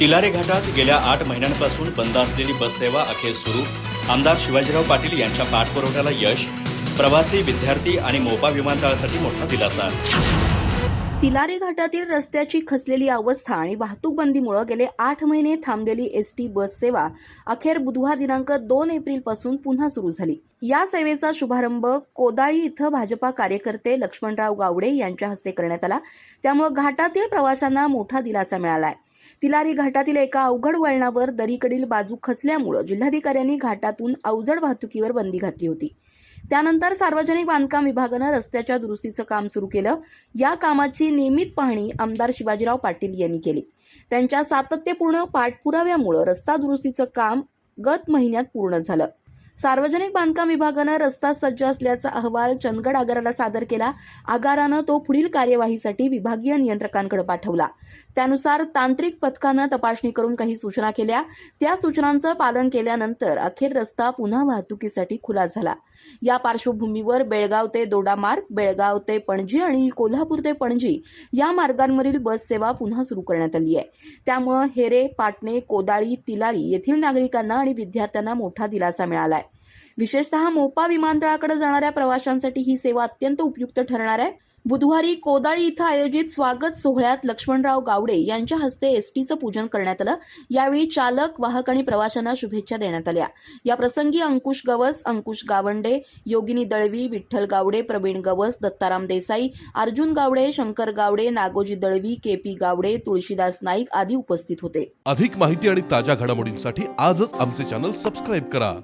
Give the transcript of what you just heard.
तिलारे घाटात गेल्या आठ महिन्यांपासून बंद असलेली बससेवा अखेर सुरू. आमदार शिवाजीराव पाटील यांच्या पाठपुरवठ्याला यश प्रवासी विद्यार्थी आणि मोपा विमानतळासाठी मोठा दिलासा. तिलारे घाटातील रस्त्याची खचलेली अवस्था आणि वाहतूक बंदीमुळे गेले आठ महिने थांबलेली एस टी बस सेवा अखेर बुधवार दिनांक दोन एप्रिलपासून पुन्हा सुरू झाली. या सेवेचा शुभारंभ कोदाळी इथं भाजपा कार्यकर्ते लक्ष्मणराव गावडे यांच्या हस्ते करण्यात आला. त्यामुळे घाटातील प्रवाशांना मोठा दिलासा मिळालाय. तिलारी घाटातील एका अवघड वळणावर दरीकडील बाजू खचल्यामुळं जिल्हाधिकाऱ्यांनी घाटातून अवजड वाहतुकीवर बंदी घातली होती. त्यानंतर सार्वजनिक बांधकाम विभागानं रस्त्याच्या दुरुस्तीचं काम सुरू केलं. या कामाची नियमित पाहणी आमदार शिवाजीराव पाटील यांनी केली. त्यांच्या सातत्यपूर्ण पाठपुराव्यामुळं रस्ता दुरुस्तीचं काम गत महिन्यात पूर्ण झालं. सार्वजनिक बांधकाम विभागानं रस्ता सज्ज असल्याचा अहवाल चंदगड आगाराला सादर केला. आगारानं तो पुढील कार्यवाहीसाठी विभागीय नियंत्रकांकडे पाठवला. त्यानुसार तांत्रिक पथकानं तपासणी करून काही सूचना केल्या. त्या सूचनांचं पालन केल्यानंतर अखेर रस्ता पुन्हा वाहतुकीसाठी खुला झाला. या पार्श्वभूमीवर बेळगाव ते दोडामार्ग बेळगाव ते पणजी आणि कोल्हापूर ते पणजी या मार्गांवरील बस सेवा पुन्हा सुरू करण्यात आली आहे. त्यामुळं हेरे पाटणे कोदाळी तिलारी येथील नागरिकांना आणि विद्यार्थ्यांना मोठा दिलासा मिळाला आहे विशेषतः मोपा विमानतळाकडे जाणाऱ्या प्रवाशांसाठी ही सेवा अत्यंत उपयुक्त ठरणार आहे. बुधवारी कोदाळी इथं आयोजित स्वागत सोहळ्यात लक्ष्मणराव गावडे यांच्या हस्ते एसटीचं पूजन करण्यात आलं. यावेळी चालक वाहक आणि प्रवाशांना शुभेच्छा देण्यात आल्या. या प्रसंगी अंकुश गवस अंकुश गावंडे योगिनी दळवी विठ्ठल गावडे प्रवीण गवस दत्ताराम देसाई अर्जुन गावडे शंकर गावडे नागोजी दळवी के पी गावडे तुळशीदास नाईक आदी उपस्थित होते. अधिक माहिती आणि ताज्या घडामोडींसाठी आजच आमचे चॅनल सबस्क्राईब करा.